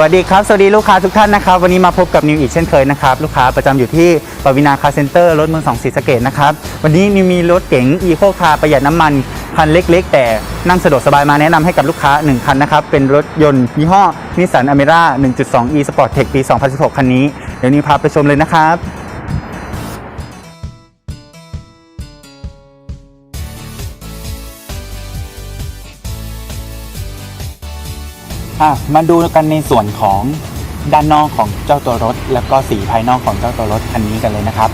วัสดีครับ สวัสดีลูกค้าทุกท่านนะครับ วันนี้มาพบกับนิวอีกเช่นเคยนะครับ ลูกค้าประจำอยู่ที่ปวินาคาเซ็นเตอร์รถเมืองสองศรีสะเกดนะครับ วันนี้นิวมีรถเก๋งอีโคคาประหยัดน้ำมัน คันเล็ก ๆ แต่นั่งสะดวกสบายมาแนะนำให้กับลูกค้า 1 คันนะครับ เป็นรถยนต์ยี่ห้อนิสสันอเมร่า 1.2e Sport Tech ปี 2016 คันนี้ เดี๋ยวนิวพาไปชมเลยนะครับ อะมาดูกันในส่วนของด้านนอกของเจ้าตัวรถ แล้วก็สีภายนอกของเจ้าตัวรถคันนี้กันเลยนะครับ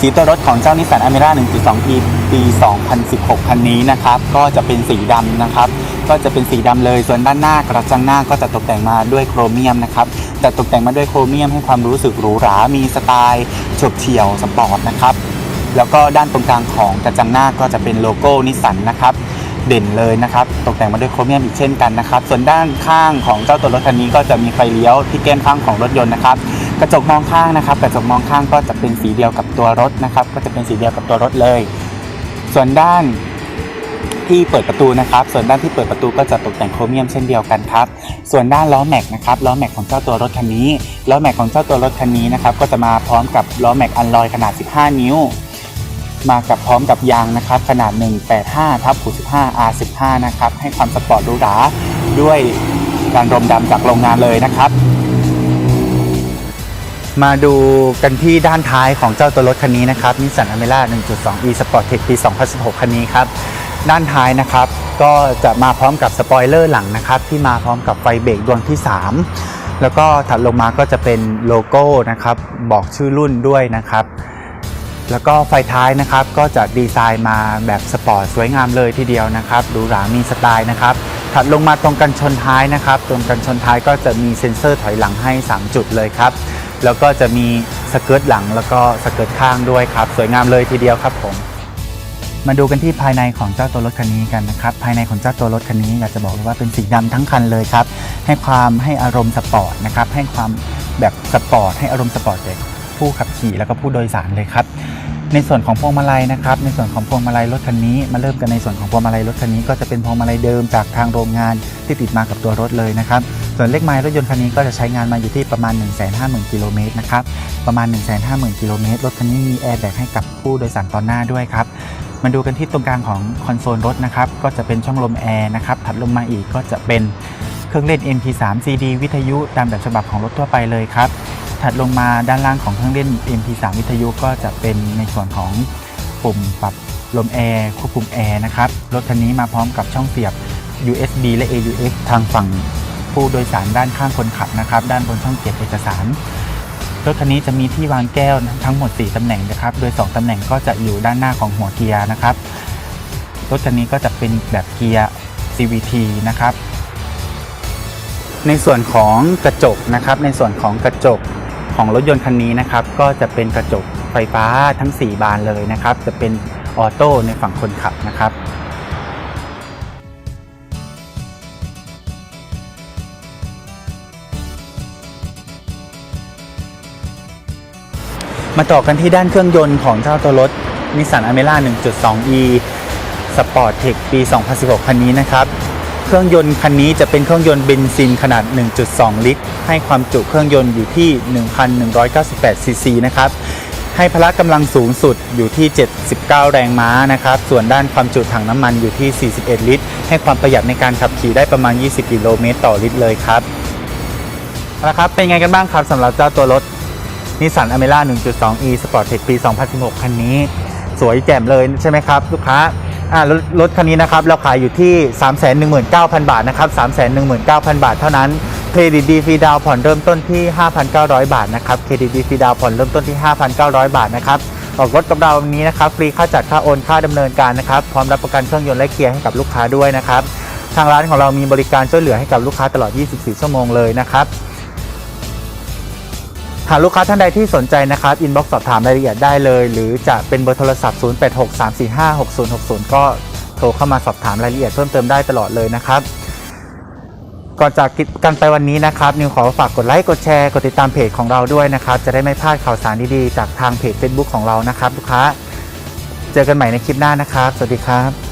สีตัวรถของเจ้านิสสันอเมร่า 1.2e ปี 2016 คันนี้นะครับ ก็จะเป็นสีดำนะครับ ก็จะเป็นสีดำเลย ส่วนด้านหน้ากระจังหน้าก็จะตกแต่งมาด้วยโครเมียมนะครับ จะตกแต่งมาด้วยโครเมียมให้ความรู้สึกหรูหรา มีสไตล์ฉบเฉี่ยวสปอร์ตนะครับ แล้วก็ด้านตรงกลางของกระจังหน้าก็จะเป็นโลโก้นิสสันนะครับ เด่นเลยนะครับตกแต่งมาด้วยโครเมียมอีกเช่นกันนะครับส่วนด้านข้างของเจ้าตัวรถคันนี้ก็จะมีไฟเลี้ยวที่แก้มข้างของรถยนต์นะครับกระจกมองข้างนะครับ กระจกมองข้างก็จะเป็นสีเดียวกับตัวรถนะครับ ก็จะเป็นสีเดียวกับตัวรถเลย ส่วนด้านที่เปิดประตูนะครับ ส่วนด้านที่เปิดประตูก็จะตกแต่งโครเมียมเช่นเดียวกันครับ ส่วนด้านล้อแม็กนะครับ ล้อแม็กของเจ้าตัวรถคันนี้ ล้อแม็กของเจ้าตัวรถคันนี้นะครับ ก็จะมาพร้อมกับล้อแม็กอันลอยขนาด 15 นิ้ว มากับพร้อมกับยางนะครับ ขนาด 185ทับ65 R15 นะครับ ให้ความสปอร์ตหรูหราด้วยการรมดำจากโรงงานเลยนะครับ มาดูกันที่ด้านท้ายของเจ้าตัวรถคันนี้นะครับนิสสันอเมร่า 1.2e Sport Tech ปี 2016 คันนี้ครับด้านท้ายนะครับ ก็จะมาพร้อมกับสปอยเลอร์หลังนะครับ ที่มาพร้อมกับไฟเบรกดวงที่ 3 แล้วก็ถัดลงมาก็จะเป็นโลโก้นะครับ บอกชื่อรุ่นด้วยนะครับ แล้วก็ไฟท้ายนะครับก็จะดีไซน์มาแบบสปอร์ตสวยงามเลยทีเดียวนะครับหรูหรามีสไตล์นะครับถัดลงมาตรงกันชนท้ายนะครับ ตรงกันชนท้ายก็จะมีเซ็นเซอร์ถอยหลังให้ 3 จุดเลยครับ แล้วก็จะมีสเกิร์ตหลังแล้วก็สเกิร์ตข้างด้วยครับ สวยงามเลยทีเดียวครับผมมาดูกันที่ภายในของเจ้าตัวรถคันนี้กันนะครับ ภายในของเจ้าตัวรถคันนี้อยากจะบอกเลยว่าเป็นสีดำทั้งคันเลยครับ ให้ความให้อารมณ์สปอร์ตนะครับ ให้ความแบบสปอร์ตให้อารมณ์สปอร์ตแก่ผู้ขับขี่แล้วก็ผู้โดยสารเลยครับ ในส่วนของพวงมาลัยนะครับ ในส่วนของพวงมาลัยรถคันนี้ มาเริ่มกันในส่วนของพวงมาลัยรถคันนี้ก็จะเป็นพวงมาลัยเดิมจากทางโรงงานที่ติดมากับตัวรถเลยนะครับ ส่วนเลขไมล์รถยนต์คันนี้ก็จะใช้งานมาอยู่ที่ประมาณ 1 5 0 0 0 0กิโลเมตรนะครับ ประมาณ 1 5 0 0 0 0กิโลเมตรรถคันนี้มีแอร์แบ็กให้กับผู้โดยสารตอนหน้าด้วยครับมาดูกันที่ตรงกลางของคอนโซลรถนะครับ ก็จะเป็นช่องลมแอร์นะครับ ถัดลงมาอีกก็จะเป็นเครื่องเล่น MP3 CD วิทยุตามแบบฉบับของรถทั่วไปเลยครับ ถัดลงมาด้านล่างของเครื่องเล่น MP3 วิทยุก็จะเป็นในส่วนของปุ่มปรับลมแอร์ควบคุมแอร์นะครับ รถคันนี้มาพร้อมกับช่องเสียบ USB และ AUX ทางฝั่งผู้โดยสารด้านข้างคนขับนะครับ ด้านบนช่องเก็บเอกสาร รถคันนี้จะมีที่วางแก้วทั้งหมด 4 ตำแหน่งนะครับ โดย 2 ตำแหน่งก็จะอยู่ด้านหน้าของหัวเกียร์นะครับ รถคันนี้ก็จะเป็นแบบเกียร์ CVT นะครับ ในส่วนของกระจกนะครับ ในส่วนของกระจก ของรถยนต์คันนี้นะครับก็จะเป็นกระจกไฟฟ้าทั้ง 4 บานเลยนะครับ จะเป็นออโต้ในฝั่งคนขับนะครับมาต่อกันที่ด้านเครื่องยนต์ของเจ้าตัวรถนิสสันอเมร่า 1.2e Sport Tech ปี 2016 คันนี้นะครับ เครื่องยนต์คันนี้จะเป็นเครื่องยนต์เบนซินขนาด 1.2 ลิตร ให้ความจุเครื่องยนต์อยู่ที่ 1,198 ซีซีนะครับ ให้พละกำลังสูงสุดอยู่ที่ 79 แรงม้านะครับ ส่วนด้านความจุถังน้ำมันอยู่ที่ 41 ลิตร ให้ความประหยัดในการขับขี่ได้ประมาณ 20 กิโลเมตรต่อลิตรเลยครับเอาละครับ เป็นไงกันบ้างครับสำหรับเจ้าตัวรถนิสสันอเมร่า 1.2e Sport Tech ปี 2016 คันนี้ สวยแจ่มเลยใช่ไหมครับ ลูกค้า อ่ารถรถคันนี้นะครับเราขายอยู่ที่ 319,000 บาทนะครับ319,000 บาทเท่านั้นเครดิตดีฟรีดาวผ่อนเริ่มต้นที่ 5,900 บาทนะครับเครดิตดีฟรีดาวผ่อนเริ่มต้นที่ 5,900 บาทนะครับออกรถกับเราวันนี้นะครับฟรีค่าจัดค่าโอนค่าดำเนินการนะครับพร้อมรับประกันเครื่องยนต์และเกียร์ให้กับลูกค้าด้วยนะครับทางร้านของเรามีบริการช่วยเหลือให้กับลูกค้าตลอด 24 ชั่วโมงเลยนะครับ หากลูกค้าท่านใดที่สนใจนะครับอินบ็อกซ์สอบถามรายละเอียดได้เลย หรือจะเป็นเบอร์โทรศัพท์ 0863456060 ก็โทรเข้ามาสอบถามรายละเอียดเพิ่มเติมได้ตลอดเลยนะครับ ก่อนจากกันไปวันนี้นะครับ นิวขอฝากกดไลค์กดแชร์กดติดตามเพจของเราด้วยนะครับ จะได้ไม่พลาดข่าวสารดีๆ จากทางเพจ Facebook ของเรานะครับ ลูกค้า เจอกันใหม่ในคลิปหน้านะครับ สวัสดีครับ